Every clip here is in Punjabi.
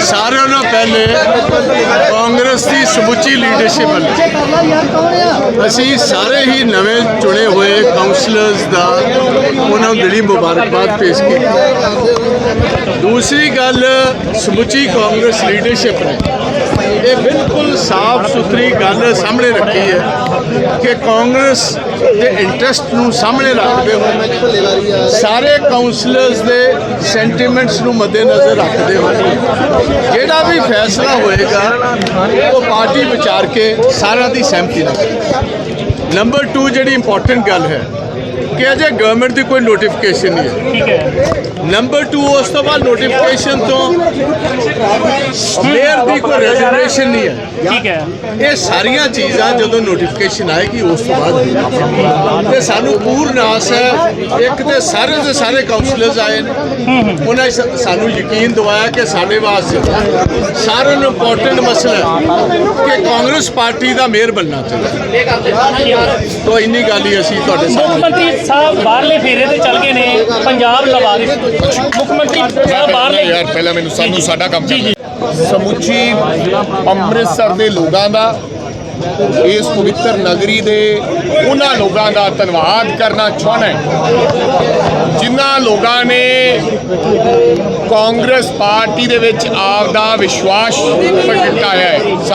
ਸਾਰਿਆਂ ਨਾਲੋਂ ਪਹਿਲੇ ਕਾਂਗਰਸ ਦੀ ਸਮੁੱਚੀ ਲੀਡਰਸ਼ਿਪ ਵੱਲ। ਅਸੀਂ ਸਾਰੇ ਹੀ ਨਵੇਂ ਚੁਣੇ ਹੋਏ ਕਾਉਂਸਲਰਸ ਦਾ ਉਹਨਾਂ ਨੂੰ ਦਿਲੀ ਮੁਬਾਰਕਬਾਦ ਪੇਸ਼ ਕੀਤੀ। ਦੂਸਰੀ ਗੱਲ ਸਮੁੱਚੀ ਕਾਂਗਰਸ ਲੀਡਰਸ਼ਿਪ ਨੇ ਇਹ ਬਿਲਕੁਲ ਸਾਫ਼ ਸੁਥਰੀ ਗੱਲ ਸਾਹਮਣੇ ਰੱਖੀ ਹੈ ਕਿ ਕਾਂਗਰਸ ਦੇ ਇੰਟਰਸਟ ਨੂੰ ਸਾਹਮਣੇ ਰੱਖਦੇ ਹੋਏ ਸਾਰੇ ਕਾਉਂਸਲਰਸ ਦੇ ਸੈਂਟੀਮੈਂਟਸ ਨੂੰ ਮੱਦੇਨਜ਼ਰ ਰੱਖਦੇ ਹੋਏ ਜਿਹੜਾ ਵੀ ਫੈਸਲਾ ਹੋਏਗਾ, ਉਹ ਪਾਰਟੀ ਵਿਚਾਰ ਕੇ ਸਾਰਿਆਂ ਦੀ ਸਹਿਮਤੀ ਨਾਲ ਨੰਬਰ 2 ਜਿਹੜੀ ਇੰਪੋਰਟੈਂਟ ਗੱਲ ਹੈ ਕਿ ਅਜੇ ਗਵਰਨਮੈਂਟ ਦੀ ਕੋਈ ਨੋਟੀਫਿਕੇਸ਼ਨ ਨਹੀਂ ਹੈ। ਠੀਕ ਹੈ। ਨੰਬਰ 2 ਉਸ ਤੋਂ ਬਾਅਦ ਨੋਟੀਫਿਕੇਸ਼ਨ ਤੋਂ ਸਟੇਅਰ ਦੀ ਕੋਈ ਰੈਜ਼ਰਵੇਸ਼ਨ ਨਹੀਂ ਹੈ। ਠੀਕ ਹੈ। ਇਹ ਸਾਰੀਆਂ ਚੀਜ਼ਾਂ ਜਦੋਂ ਨੋਟੀਫਿਕੇਸ਼ਨ ਆਏਗੀ ਉਸ ਤੋਂ ਬਾਅਦ। ਤੇ ਸਾਨੂੰ ਪੂਰਨ ਆਸ ਹੈ ਇੱਕ ਤੇ ਸਾਰੇ ਦੇ ਸਾਰੇ ਕਾਉਂਸਲਰਸ ਆਏ ਨੇ। ਉਹਨਾਂ ਸਾਨੂੰ ਯਕੀਨ ਦਿਵਾਇਆ ਕਿ ਸਾਡੇ ਵਾਸਤੇ ਸਾਰਿਆਂ ਨੂੰ ਇੰਪੋਰਟੈਂਟ ਮਸਲਾ ਕਿ ਕਾਂਗਰਸ ਪਾਰਟੀ ਦਾ ਮੇਅਰ ਬਣਨਾ ਚਾਹੀਦਾ। ਤੋਂ ਇੰਨੀ ਗੱਲ ਹੀ ਅਸੀਂ ਤੁਹਾਡੇ ਸਾਹਮਣੇ ਸਾਹਿਬ ਬਾਹਰਲੇ ਫੇਰੇ ਤੇ ਚੱਲ ਗਏ ਨੇ ਪੰਜਾਬ ਲਵਾਰਿਸ ਮੁੱਖ ਮੰਤਰੀ ਸਾਹਿਬ ਬਾਹਰਲੇ ਯਾਰ ਪਹਿਲਾਂ ਮੈਨੂੰ ਸਾਨੂੰ ਸਾਡਾ ਕੰਮ ਜੀ ਸਮੁੱਚੀ ਅੰਮ੍ਰਿਤਸਰ ਦੇ ਲੋਕਾਂ ਦਾ ਇਸ ਪਵਿੱਤਰ ਨਗਰੀ ਦੇ ਉਹਨਾਂ ਲੋਕਾਂ ਦਾ ਧੰਨਵਾਦ ਕਰਨਾ ਚਾਹੁੰਦਾ ਹਾਂ। ਜਿਨ੍ਹਾਂ ਲੋਕਾਂ ਨੇ ਕਾਂਗਰਸ ਪਾਰਟੀ ਦੇ ਵਿੱਚ ਆਪ ਦਾ ਵਿਸ਼ਵਾਸ ਪ੍ਰਗਟਾਇਆ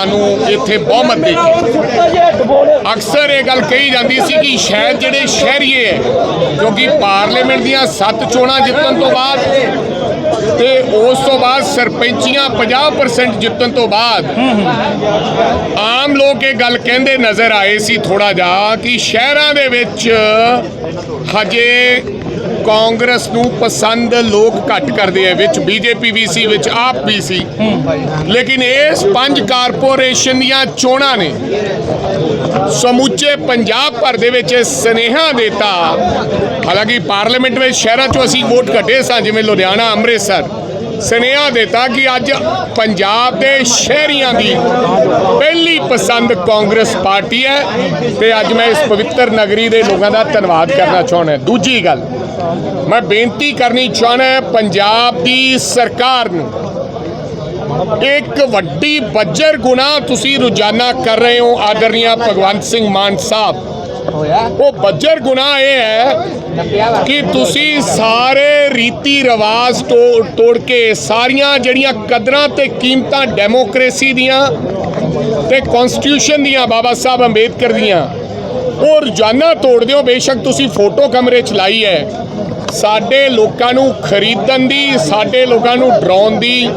ਸਾਨੂੰ ਇੱਥੇ ਬਹੁਮਤ ਦੇ ਅਕਸਰ ਇਹ ਗੱਲ ਕਹੀ ਜਾਂਦੀ ਸੀ ਕਿ ਸ਼ਾਇਦ ਜਿਹੜੇ ਸ਼ਹਿਰੀਏ ਹੈ ਕਿਉਂਕਿ ਪਾਰਲੀਮੈਂਟ ਦੀਆਂ ਸੱਤ ਚੋਣਾਂ ਜਿੱਤਣ ਤੋਂ ਬਾਅਦ ਤੇ ਉਸ ਤੋਂ ਬਾਅਦ ਸਰਪੰਚੀਆਂ 50% ਜਿੱਤਣ ਤੋਂ ਬਾਅਦ ਆਮ ਲੋਕ ਇਹ ਗੱਲ ਕਹਿੰਦੇ ਨਜ਼ਰ ਆਏ ਸੀ ਥੋੜਾ ਜਿਹਾ ਕਿ ਸ਼ਹਿਰਾਂ ਦੇ ਵਿੱਚ ਹਜੇ ਕਾਂਗਰਸ ਨੂੰ ਪਸੰਦ ਲੋਕ ਘੱਟ ਕਰਦੇ ਆ, ਵਿੱਚ ਬੀਜੇਪੀ ਵੀ ਸੀ, ਵਿੱਚ ਆਪ ਵੀ ਸੀ। ਲੇਕਿਨ ਇਸ ਪੰਜ ਕਾਰਪੋਰੇਸ਼ਨ ਦੀਆਂ ਚੋਣਾਂ ਨੇ, ਸਮੁੱਚੇ ਪੰਜਾਬ ਭਰ ਦੇ ਵਿੱਚ ਇਹ ਸੁਨੇਹਾ ਦਿੱਤਾ ਹਾਲਾਂਕਿ ਪਾਰਲੀਮੈਂਟ ਵਿੱਚ ਸ਼ਹਿਰਾਂ 'ਚੋਂ ਅਸੀਂ ਵੋਟ ਘਟੇ ਸਾਂ, ਜਿਵੇਂ ਲੁਧਿਆਣਾ, ਅੰਮ੍ਰਿਤਸਰ, ਸੁਨੇਹਾ ਦਿੱਤਾ ਕਿ ਅੱਜ ਪੰਜਾਬ ਦੇ ਸ਼ਹਿਰੀਆਂ ਦੀ ਪਹਿਲੀ ਪਸੰਦ ਕਾਂਗਰਸ ਪਾਰਟੀ ਹੈ, ਤੇ ਅੱਜ ਮੈਂ ਇਸ ਪਵਿੱਤਰ ਨਗਰੀ ਦੇ ਲੋਕਾਂ ਦਾ ਧੰਨਵਾਦ ਕਰਨਾ ਚਾਹੁੰਦਾ। ਦੂਜੀ ਗੱਲ ਮੈਂ ਬੇਨਤੀ ਕਰਨੀ ਚਾਹੁੰਦਾ ਪੰਜਾਬ ਦੀ ਸਰਕਾਰ ਨੂੰ। ਇੱਕ ਵੱਡੀ ਬੱਜਰ ਗੁਨਾਹ ਤੁਸੀਂ ਰੋਜ਼ਾਨਾ ਕਰ ਰਹੇ ਹੋ, ਆਦਰਨੀਆ ਭਗਵੰਤ ਸਿੰਘ ਮਾਨ ਸਾਹਿਬ। ਉਹ ਬੱਜਰ ਗੁਨਾਹ ਇਹ ਹੈ ਕਿ ਤੁਸੀਂ ਸਾਰੇ ਰੀਤੀ ਰਿਵਾਜ ਤੋੜ ਤੋੜ ਕੇ ਸਾਰੀਆਂ ਜਿਹੜੀਆਂ ਕਦਰਾਂ ਤੇ ਕੀਮਤਾਂ ਡੈਮੋਕ੍ਰੇਸੀ ਦੀਆਂ ਤੇ ਕਨਸਟੀਟਿਊਸ਼ਨ ਦੀਆਂ ਬਾਬਾ ਸਾਹਿਬ ਅੰਬੇਦਕਰ ਦੀਆਂ ਉਹ ਰੋਜ਼ਾਨਾ ਤੋੜਦੇ ਹੋ ਬੇਸ਼ੱਕ ਤੁਸੀਂ ਫੋਟੋ ਕਮਰੇ ਚ ਲਾਈ ਹੈ। ਸਾਡੇ ਲੋਕਾਂ ਨੂੰ ਖਰੀਦਣ ਦੀ, ਸਾਡੇ ਲੋਕਾਂ ਨੂੰ ਡਰਾਉਣ ਦੀ,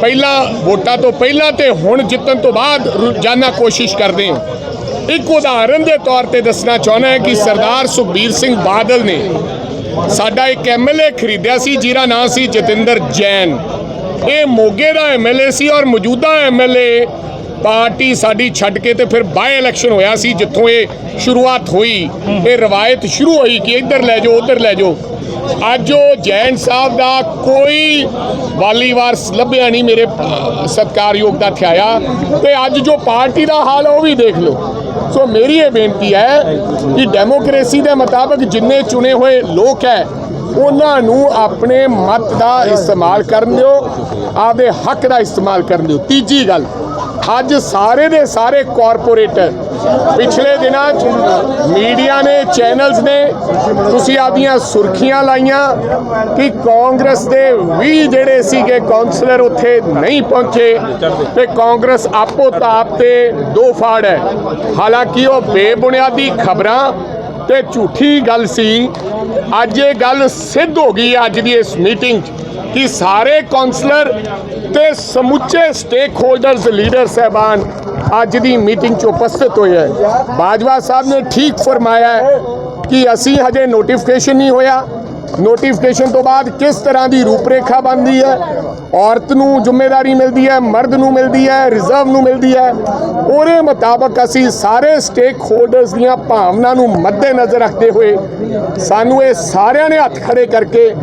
ਪਹਿਲਾਂ ਵੋਟਾਂ ਤੋਂ ਪਹਿਲਾਂ ਤੇ ਹੁਣ ਜਿੱਤਣ ਤੋਂ ਬਾਅਦ ਰੋਜ਼ਾਨਾ ਕੋਸ਼ਿਸ਼ ਕਰਦੇ ਹੋ। ਇੱਕ ਉਦਾਹਰਨ ਦੇ ਤੌਰ ਤੇ ਦੱਸਣਾ ਚਾਹੁੰਦਾ ਹਾਂ ਕਿ ਸਰਦਾਰ ਸੁਖਬੀਰ ਸਿੰਘ ਬਾਦਲ ਨੇ ਸਾਡਾ ਇੱਕ ਐਮਐਲਏ ਖਰੀਦਿਆ ਸੀ, ਜਿਹਦਾ ਨਾਂ ਸੀ ਜਤਿੰਦਰ ਜੈਨ। ਇਹ ਮੋਗੇ ਦਾ ਐਮਐਲਏ ਸੀ ਔਰ ਮੌਜੂਦਾ ਐਮਐਲਏ ਪਾਰਟੀ ਸਾਡੀ ਛੱਡ ਕੇ ਤੇ ਫਿਰ ਬਾਏ ਇਲੈਕਸ਼ਨ ਹੋਇਆ ਸੀ ਜਿੱਥੋਂ ਇਹ ਸ਼ੁਰੂਆਤ ਹੋਈ। ਇਹ ਰਵਾਇਤ ਸ਼ੁਰੂ ਹੋਈ ਕਿ ਇੱਧਰ ਲੈ ਜਾਓ ਉੱਧਰ ਲੈ ਜਾਓ। ਅੱਜ ਉਹ ਜੈਨ ਸਾਹਿਬ ਦਾ ਕੋਈ ਵਾਲੀ ਵਾਰਸ ਲੱਭਿਆ ਨਹੀਂ ਮੇਰੇ ਅਹ, ਸਤਿਕਾਰਯੋਗ ਦਾ ਥਿਆਇਆ। ਤੇ ਅੱਜ ਜੋ ਪਾਰਟੀ ਦਾ ਹਾਲ ਉਹ ਵੀ ਦੇਖ ਲਓ। ਸੋ ਮੇਰੀ ਇਹ ਬੇਨਤੀ ਹੈ ਕਿ ਡੈਮੋਕ੍ਰੇਸੀ ਦੇ ਮੁਤਾਬਕ ਜਿੰਨੇ ਚੁਣੇ ਹੋਏ ਲੋਕ ਹੈ ਉਹਨਾਂ ਨੂੰ ਆਪਣੇ ਮਤ ਦਾ ਇਸਤੇਮਾਲ ਕਰਨ ਦਿਓ ਆਪਦੇ ਹੱਕ ਦਾ ਇਸਤੇਮਾਲ ਕਰਨ ਦਿਓ। ਤੀਜੀ ਗੱਲ ਅੱਜ ਸਾਰੇ ਦੇ ਸਾਰੇ ਕਾਰਪੋਰੇਟਰ ਪਿਛਲੇ ਦਿਨਾਂ 'ਚ ਮੀਡੀਆ ਨੇ ਚੈਨਲਸ ਨੇ ਤੁਸੀਂ ਆਪਦੀਆਂ ਸੁਰਖੀਆਂ ਲਾਈਆਂ ਕਿ ਕਾਂਗਰਸ ਦੇ 20 ਜਿਹੜੇ ਸੀਗੇ ਕਾਉਂਸਲਰ ਉੱਥੇ ਨਹੀਂ ਪਹੁੰਚੇ ਤੇ ਕਾਂਗਰਸ ਆਪੋ ਤਾਪ ਤੇ ਦੋ ਫਾੜ ਹੈ। ਹਾਲਾਂਕਿ ਉਹ ਬੇਬੁਨਿਆਦੀ ਖਬਰਾਂ ਤੇ ਝੂਠੀ ਗੱਲ ਸੀ। ਅੱਜ ਇਹ ਗੱਲ ਸਿੱਧ ਹੋ ਗਈ ਅੱਜ ਦੀ ਇਸ ਮੀਟਿੰਗ 'ਚ। ਕਿ ਸਾਰੇ ਕਾਉਂਸਲਰ ਤੇ ਸਮੁੱਚੇ ਸਟੇਕ ਹੋਲਡਰਸ ਲੀਡਰ ਸਹਿਬਾਨ ਅੱਜ ਦੀ ਮੀਟਿੰਗ 'ਚ ਉਪਸਥਿਤ ਹੋਏ ਹੈ। ਬਾਜਵਾ ਸਾਹਿਬ ਨੇ ਠੀਕ ਫਰਮਾਇਆ ਹੈ ਕਿ ਅਸੀਂ ਹਜੇ ਨੋਟੀਫਿਕੇਸ਼ਨ ਨਹੀਂ ਹੋਇਆ। ਨੋਟੀਫਿਕੇਸ਼ਨ ਤੋਂ ਬਾਅਦ ਕਿਸ ਤਰ੍ਹਾਂ ਦੀ ਰੂਪਰੇਖਾ ਬਣਦੀ ਹੈ? ਔਰਤ ਨੂੰ ਜ਼ਿੰਮੇਵਾਰੀ ਮਿਲਦੀ ਹੈ, ਮਰਦ ਨੂੰ ਮਿਲਦੀ ਹੈ ਰਿਜ਼ਰਵ ਨੂੰ ਮਿਲਦੀ ਹੈ। ਉਹਦੇ ਮੁਤਾਬਕ ਅਸੀਂ ਸਾਰੇ ਸਟੇਕ ਹੋਲਡਰਸ ਦੀਆਂ ਭਾਵਨਾ ਨੂੰ ਮੱਦੇਨਜ਼ਰ ਰੱਖਦੇ ਹੋਏ ਸਾਨੂੰ ਇਹ ਸਾਰਿਆਂ ਨੇ ਹੱਥ ਖੜੇ ਕਰਕੇ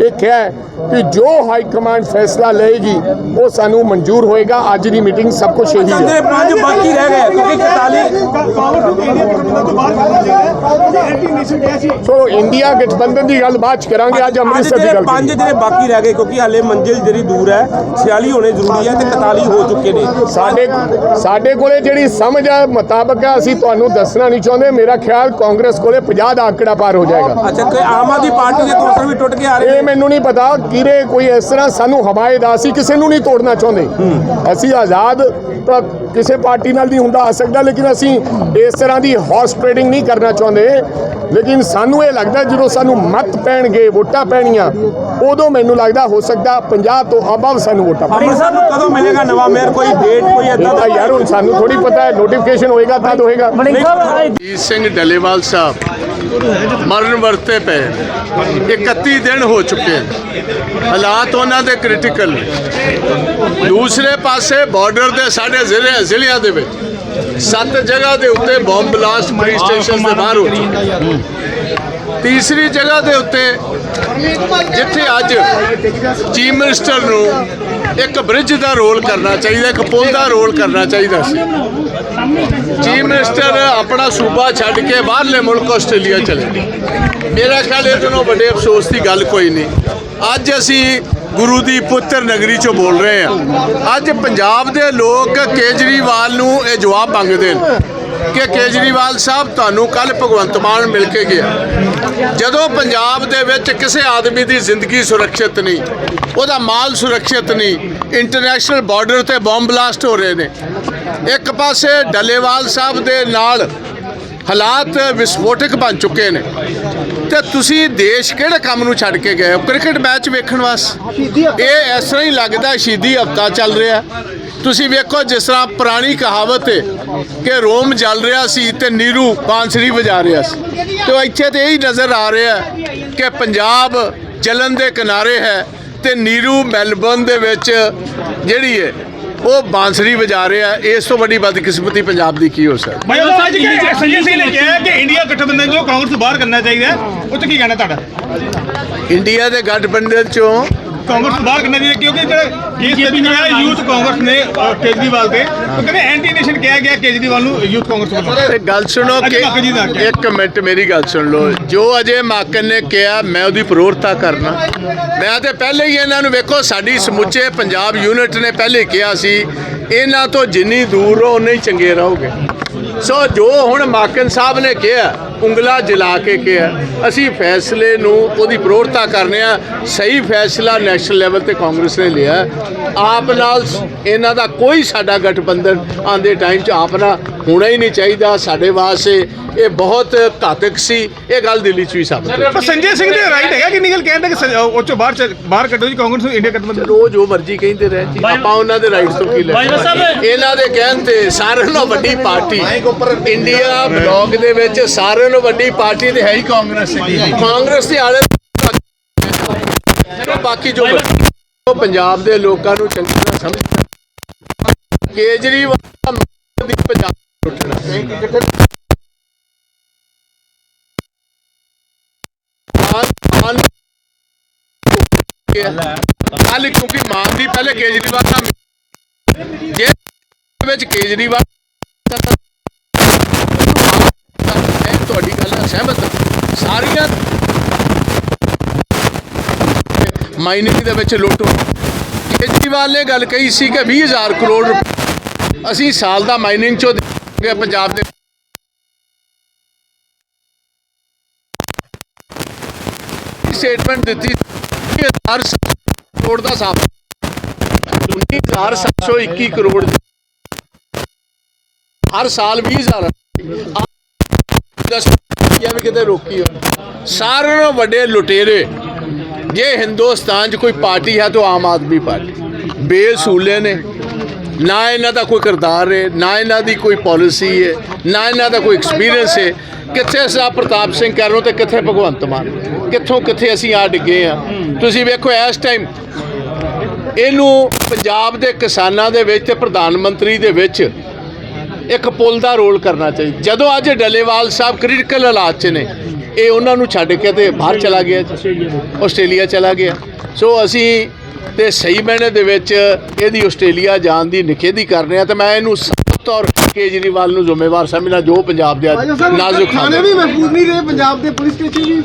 ਇਹ ਕਿਹਾ ਹੈ ਕਿ ਜੋ ਹਾਈ ਕਮਾਂਡ ਫੈਸਲਾ ਲਏਗੀ ਉਹ ਸਾਨੂੰ ਮਨਜ਼ੂਰ ਹੋਏਗਾ। ਅੱਜ ਦੀ ਮੀਟਿੰਗ ਸਭ ਕੁਝ ਇਹੀ ਹੈ। ਦੇ ਪੰਜ ਬਾਕੀ ਰਹਿ ਗਏ ਕਿਉਂਕਿ 41 ਸੋ ਇੰਡੀਆ ਗਠਬੰਧਨ ਦੀ ਗੱਲ ਬਾਅਦ ਬਾਅਦ ਚ ਕਰਾਂਗੇ ਅੱਜ ਅੰਮ੍ਰਿਤਸਰ ਦੀ ਗੱਲ ਪੰਜ। ਜਿਹੜੇ ਬਾਕੀ ਰਹਿ ਗਏ ਕਿਉਂਕਿ ਹਾਲੇ ਮੰਜ਼ਿਲ ਜਿਹੜੀ ਦੂਰ ਹੈ 46 ਹੋਣੇ ਜ਼ਰੂਰੀ ਹੈ ਤੇ 41 ਹੋ ਚੁੱਕੇ ਨੇ। ਸਾਡੇ ਸਾਡੇ ਕੋਲੇ ਜਿਹੜੀ ਸਮਝ ਆ ਮੁਤਾਬਕ ਹੈ ਅਸੀਂ ਤੁਹਾਨੂੰ ਦੱਸਣਾ ਨਹੀਂ ਚਾਹੁੰਦੇ। ਮੇਰਾ ਖਿਆਲ ਕਾਂਗਰਸ ਕੋਲੇ 50 ਦਾ ਆંકੜਾ ਪਾਰ ਹੋ ਜਾਏਗਾ। ਅੱਛਾ ਕੋਈ ਆਮ ਆਦਮੀ ਪਾਰਟੀ ਦੇ ਕੌਂਸਲਰ ਵੀ ਟੁੱਟ ਕੇ ਆ ਰਹੇ ਇਹ ਮੈਨੂੰ ਨਹੀਂ ਪਤਾ ਕਿਰੇ ਕੋਈ ਇਸ ਤਰ੍ਹਾਂ ਸਾਨੂੰ ਹਮਾਇਤ ਆ ਅਸੀਂ ਕਿਸੇ ਨੂੰ ਨਹੀਂ ਤੋੜਨਾ ਚਾਹੁੰਦੇ। ਅਸੀਂ ਆਜ਼ਾਦ ਤਾਂ ਕਿਸੇ ਪਾਰਟੀ ਨਾਲ ਨਹੀਂ ਹੁੰਦਾ ਆ ਸਕਦਾ ਲੇਕਿਨ ਅਸੀਂ ਇਸ ਤਰ੍ਹਾਂ ਦੀ ਹਾਰਸ ਟ੍ਰੇਡਿੰਗ ਨਹੀਂ ਕਰਨਾ ਚਾਹੁੰਦੇ। ਲੇਕਿਨ ਸਾਨੂੰ ਇਹ ਲੱਗਦਾ ਜਦੋਂ ਸਾਨੂੰ ਮਤ ਪੈਣਗੇ ਵੋਟਾਂ ਪੈਣੀਆਂ ਉਦੋਂ ਮੈਨੂੰ ਲੱਗਦਾ ਹੋ ਸਕਦਾ 50 ਤੋਂ ਅਬਵ ਸਾਨੂੰ ਵੋਟਾਂ ਪੈਣਗੀਆਂ ਅੰਮ੍ਰਿਤਸਰ ਨੂੰ ਕਦੋਂ ਮਿਲੇਗਾ ਨਵਾਂ ਮੇਅਰ? ਕੋਈ ਡੇਟ ਕੋਈ ਤਾਂ ਦਾ? ਯਾਰ ਹੁਣ ਸਾਨੂੰ ਥੋੜੀ ਪਤਾ ਹੈ ਨੋਟੀਫਿਕੇਸ਼ਨ ਹੋਏਗਾ ਤਦ ਹੋਏਗਾ। ਜੀਤ ਸਿੰਘ ਡੱਲੇਵਾਲ ਸਾਹਿਬ ਮਰਨ ਵਰਤੇ ਪਏ। 31 ਦਿਨ ਹੋ ਚੁੱਕੇ ਨੇ। ਹਾਲਾਤ ਉਹਨਾਂ ਦੇ ਕ੍ਰਿਟੀਕਲ ਨੇ ਦੂਸਰੇ ਪਾਸੇ ਬਾਰਡਰ ਦੇ ਸਾਡੇ ਜ਼ਿਲ੍ਹੇ, ਜ਼ਿਲ੍ਹਿਆਂ ਦੇ ਵਿੱਚ ਸੱਤ ਜਗ੍ਹਾ ਦੇ ਉੱਤੇ ਬੰਬ ਬਲਾਸਟ ਪੁਲਿਸ ਸਟੇਸ਼ਨ ਦੇ ਬਾਹਰ ਹੋ ਚੁੱਕੇ ਤੀਸਰੀ ਜਗ੍ਹਾ ਦੇ ਉੱਤੇ ਜਿੱਥੇ ਅੱਜ ਚੀਫ ਮਿਨਿਸਟਰ ਨੂੰ ਇੱਕ ਬ੍ਰਿਜ ਦਾ ਰੋਲ ਕਰਨਾ ਚਾਹੀਦਾ, ਇੱਕ ਪੁਲ ਦਾ ਰੋਲ ਕਰਨਾ ਚਾਹੀਦਾ ਸੀ। ਚੀਫ ਮਿਨਿਸਟਰ ਆਪਣਾ ਸੂਬਾ ਛੱਡ ਕੇ ਬਾਹਰਲੇ ਮੁਲਕ ਆਸਟ੍ਰੇਲੀਆ ਚਲੇ ਗਏ। ਮੇਰਾ ਖਿਆਲ ਇਹ ਤੋਂ ਵੱਡੇ ਅਫਸੋਸ ਦੀ ਗੱਲ ਕੋਈ ਨਹੀਂ। ਅੱਜ ਅਸੀਂ ਗੁਰੂ ਦੀ ਪੁੱਤਰ ਨਗਰੀ ਚੋਂ ਬੋਲ ਰਹੇ ਹਾਂ। ਅੱਜ ਪੰਜਾਬ ਦੇ ਲੋਕ ਕੇਜਰੀਵਾਲ ਨੂੰ ਇਹ ਜਵਾਬ ਮੰਗਦੇ ਨੇ। ਕਿ ਕੇਜਰੀਵਾਲ ਸਾਹਿਬ ਤੁਹਾਨੂੰ ਕੱਲ ਭਗਵੰਤ ਮਾਨ ਮਿਲ ਕੇ ਗਿਆ। ਜਦੋਂ ਪੰਜਾਬ ਦੇ ਵਿੱਚ ਕਿਸੇ ਆਦਮੀ ਦੀ ਜ਼ਿੰਦਗੀ ਸੁਰੱਖਿਅਤ ਨਹੀਂ, ਉਹਦਾ ਮਾਲ ਸੁਰੱਖਿਅਤ ਨਹੀਂ ਇੰਟਰਨੈਸ਼ਨਲ ਬਾਰਡਰ ਤੇ ਬੰਬ ਬਲਾਸਟ ਹੋ ਰਹੇ ਨੇ। ਇੱਕ ਪਾਸੇ ਡੱਲੇਵਾਲ ਸਾਹਿਬ ਦੇ ਨਾਲ ਹਾਲਾਤ ਵਿਸਫੋਟਕ ਬਣ ਚੁੱਕੇ ਨੇ। ਤੇ ਤੁਸੀਂ ਦੇਸ਼ ਕਿਹੜੇ ਕੰਮ ਨੂੰ ਛੱਡ ਕੇ ਗਏ ਹੋ? ਕ੍ਰਿਕਟ ਮੈਚ ਵੇਖਣ ਵਾਸਤੇ ਇਹ ਇਸ ਤਰ੍ਹਾਂ ਹੀ ਲੱਗਦਾ ਸ਼ਹੀਦੀ ਹਫਤਾ ਚੱਲ ਰਿਹਾ ਤੁਸੀਂ ਵੇਖੋ ਜਿਸ ਤਰ੍ਹਾਂ ਪੁਰਾਣੀ ਕਹਾਵਤ ਹੈ ਕਿ ਰੋਮ ਜਲ ਰਿਹਾ ਸੀ ਤੇ ਨੀਰੂ ਬਾਂਸਰੀ ਵਜਾ ਰਿਹਾ ਸੀ। ਤੇ ਉਹ ਇੱਥੇ ਤੇ ਇਹੀ ਨਜ਼ਰ ਆ ਰਿਹਾ ਹੈ ਕਿ ਪੰਜਾਬ ਜਲਨ ਦੇ ਕਿਨਾਰੇ ਹੈ ਤੇ ਨੀਰੂ ਮੈਲਬਰਨ ਦੇ ਵਿੱਚ ਜਿਹੜੀ ਹੈ ਉਹ ਬਾਂਸਰੀ ਵਜਾ ਰਿਹਾ ਇਸ ਤੋਂ ਵੱਡੀ ਬਦਕਿਸਮਤੀ ਪੰਜਾਬ ਦੀ ਕੀ ਹੋ ਸਕਦੀ ਭਾਈ ਉਹ ਅੱਜ ਕਿ ਸੰਜੇ ਸਿੰਘ ਨੇ ਕਿਹਾ ਕਿ ਇੰਡੀਆ ਗਠਬੰਧਨ ਚੋਂ ਕਾਂਗਰਸ ਬਾਹਰ ਕਰਨਾ ਚਾਹੀਦਾ ਹੈ। ਉਹ 'ਚ ਕੀ ਕਹਿਣਾ ਤੁਹਾਡਾ? ਇੰਡੀਆ ਦੇ ਗਠਬੰਧਨ ਚੋਂ ਕਾਂਗਰਸ ਨੂੰ ਬਾਹਰ ਕਰਨਾ ਚਾਹੀਦਾ ਕਿਉਂਕਿ ਜਿਹੜੇ ਕੇਸ ਹੋਇਆ ਯੂਥ ਕਾਂਗਰਸ ਨੇ ਅਹ, ਕੇਜਰੀਵਾਲ ਤੇ। ਉਹ ਕਹਿੰਦੇ ਐਂਟੀ ਨੇਸ਼ਨ ਕਿਹਾ ਗਿਆ ਕੇਜਰੀਵਾਲ ਨੂੰ ਯੂਥ ਕਾਂਗਰਸ ਵੱਲੋਂ। ਤੇ ਗੱਲ ਸੁਣੋ ਅੱਜ ਕਿ ਜੀ ਦਾ। ਇੱਕ ਮਿੰਟ ਮੇਰੀ ਗੱਲ ਸੁਣ ਲਓ। ਜੋ ਅਜੇ ਮਾਕਨ ਨੇ ਕਿਹਾ ਮੈਂ ਉਹਦੀ ਪ੍ਰੋਰਤਾ ਕਰਨਾ। ਮੈਂ ਤੇ ਪਹਿਲੇ ਹੀ ਇਹਨਾਂ ਨੂੰ ਵੇਖੋ ਸਾਡੀ ਸਮੁੱਚੇ ਪੰਜਾਬ ਯੂਨਿਟ ਨੇ ਪਹਿਲੇ ਕਿਹਾ ਸੀ ਇਹਨਾਂ ਤੋਂ ਜਿੰਨੀ ਦੂਰ ਰਹੋ ਉਨੇ ਹੀ ਚੰਗੇ ਰਹੋਗੇ। ਸੋ ਜੋ ਹੁਣ ਮਾਕਨ ਸਾਹਿਬ ਨੇ ਕਿਹਾ, ਉਂਗਲਾ ਜਲਾ ਕੇ ਕਿਹਾ, ਅਸੀਂ ਫੈਸਲੇ ਨੂੰ ਉਹਦੀ ਪ੍ਰੋਰਤਾ ਕਰਨੇ ਆ, ਸਹੀ ਫੈਸਲਾ ਨੈਸ਼ਨਲ ਲੈਵਲ ਤੇ ਕਾਂਗਰਸ ਨੇ ਲਿਆ। ਆਪ ਨਾਲ ਇਹਨਾਂ ਦਾ ਕੋਈ ਸਾਡਾ ਗਠਬੰਧਨ ਆਂਦੇ ਟਾਈਮ 'ਚ ਆਪ ਨਾਲ ਹੋਣਾ ਹੀ ਨਹੀਂ ਚਾਹੀਦਾ ਸਾਡੇ ਵਾਸਤੇ ਇਹ ਬਹੁਤ ਘਾਤਕ ਸੀ ਇਹ ਗੱਲ ਦਿੱਲੀ 'ਚ ਵੀ ਸਾਬਤ ਹੋਈ। ਪਰ ਸੰਜੇ ਸਿੰਘ ਦੇ ਰਾਈਟ ਹੈਗਾ ਕਿ ਨਿਕਲ ਕਹਿੰਦਾ ਕਿ ਉਹ ਚੋਂ ਬਾਹਰ ਬਾਹਰ ਕੱਢੋ ਜੀ ਕਾਂਗਰਸ ਨੂੰ ਇੰਡੀਆ ਗਠਬੰਧਨ ਉਹ ਜੋ ਮਰਜ਼ੀ ਕਹਿੰਦੇ ਰਹੇ ਜੀ ਆਪਾਂ ਉਹਨਾਂ ਦੇ ਰਾਈਟਸ ਤੋਂ ਕੀ ਲੈ ਇਹਨਾਂ ਦੇ ਕਹਿਣ ਤੇ ਸਾਰਿਆਂ ਨਾਲੋਂ ਵੱਡੀ ਪਾਰਟੀ ਇੰਡੀਆ ਬਲੌਕ ਦੇ ਵਿੱਚ ਸਾਰਿਆਂ ਨਾਲੋਂ ਵੱਡੀ ਪਾਰਟੀ ਤੇ ਹੈ ਹੀ ਕਾਂਗਰਸ ਹੈ ਕਾਂਗਰਸ ਦੇ ਆਲੇ ਬਾਕੀ ਜੋ ਉਹ ਪੰਜਾਬ ਦੇ ਲੋਕਾਂ ਨੂੰ ਚੰਗੀ ਤਰ੍ਹਾਂ ਸਮਝ ਕੇਜਰੀਵਾਲ ਦਾ ਦੀ ਪੰਜਾਬ ਕੱਲ ਕਿਉਂਕਿ ਮਾਨ ਦੀ ਪਹਿਲੇ ਕੇਜਰੀਵਾਲ ਦਾ ਜੇ ਵਿੱਚ ਕੇਜਰੀਵਾਲ ਮੈਂ ਤੁਹਾਡੀ ਗੱਲ ਨਾਲ ਸਹਿਮਤ ਹਾਂ। ਸਾਰੀਆਂ ਮਾਈਨਿੰਗ ਦੇ ਵਿੱਚ ਲੁੱਟ ਕੇਜਰੀਵਾਲ ਨੇ ਗੱਲ ਕਹੀ ਸੀ ਕਿ 20000 ਕਰੋੜ ਰੁਪਏ ਅਸੀਂ ਸਾਲ ਦਾ ਮਾਈਨਿੰਗ ਚੋਂ ਦੇਵਾਂਗੇ ਪੰਜਾਬ ਦੇ ਸਟੇਟਮੈਂਟ ਦਿੱਤੀ? 20000 ਕਰੋੜ ਦਾ ਸਾਫ਼ 19721 ਕਰੋੜ ਹਰ ਸਾਲ 20000 ਦਸ ਜਾਂ ਵੀ ਕਿਤੇ ਰੋਕੀ ਹੋ ਸਾਰਿਆਂ ਨਾਲੋਂ ਵੱਡੇ ਲੁਟੇਰੇ। ਜੇ ਹਿੰਦੁਸਤਾਨ 'ਚ ਕੋਈ ਪਾਰਟੀ ਹੈ ਤਾਂ ਆਮ ਆਦਮੀ ਪਾਰਟੀ। ਬੇਸੂਲੇ ਨੇ। ਨਾ ਇਹਨਾਂ ਦਾ ਕੋਈ ਕਿਰਦਾਰ ਹੈ, ਨਾ ਇਹਨਾਂ ਦੀ ਕੋਈ ਪਾਲਿਸੀ ਹੈ, ਨਾ ਇਹਨਾਂ ਦਾ ਕੋਈ ਐਕਸਪੀਰੀਅੰਸ ਹੈ। ਕਿੱਥੇ ਸਾ ਪ੍ਰਤਾਪ ਸਿੰਘ ਕਰਨੋਂ ਤੇ ਕਿੱਥੇ ਭਗਵੰਤ ਮਾਨ? ਕਿੱਥੋਂ ਕਿੱਥੇ ਅਸੀਂ ਆ ਡਿੱਗੇ ਆ ਤੁਸੀਂ ਵੇਖੋ ਇਸ ਟਾਈਮ ਇਹਨੂੰ ਪੰਜਾਬ ਦੇ ਕਿਸਾਨਾਂ ਦੇ ਵਿੱਚ ਤੇ ਪ੍ਰਧਾਨ ਮੰਤਰੀ ਦੇ ਵਿੱਚ ਇੱਕ ਪੁਲ ਦਾ ਰੋਲ ਕਰਨਾ ਚਾਹੀਦਾ ਜਦੋਂ ਅੱਜ ਡੱਲੇਵਾਲ ਸਾਹਿਬ ਕ੍ਰਿਟੀਕਲ ਹਾਲਾਤ 'ਚ ਨੇ, ਇਹ ਉਹਨਾਂ ਨੂੰ ਛੱਡ ਕੇ ਤੇ ਬਾਹਰ ਚਲਾ ਗਿਆ ਆਸਟ੍ਰੇਲੀਆ ਚਲਾ ਗਿਆ। ਸੋ ਅਸੀਂ ਤੇ ਸਹੀ ਮੈਨੇ ਦੇ ਵਿੱਚ ਇਹਦੀ ਆਸਟ੍ਰੇਲੀਆ ਜਾਣ ਦੀ ਨਿਖੇਧੀ ਕਰ ਰਹੇ ਹਾਂ ਤੇ ਮੈਂ ਇਹਨੂੰ ਤੌਰ ਕੇਜਰੀਵਾਲ ਨੂੰ ਜ਼ਿੰਮੇਵਾਰ ਸਮਝਣਾ ਜੋ ਪੰਜਾਬ ਦੇ ਨਾਜ਼ੁਕ ਹਾਲਾਤ ਵੀ ਮਹਿਫੂਜ਼ ਨਹੀਂ ਰਹੇ ਪੰਜਾਬ ਦੇ ਪੁਲਿਸ ਸਟੇਸ਼ਨ ਵੀ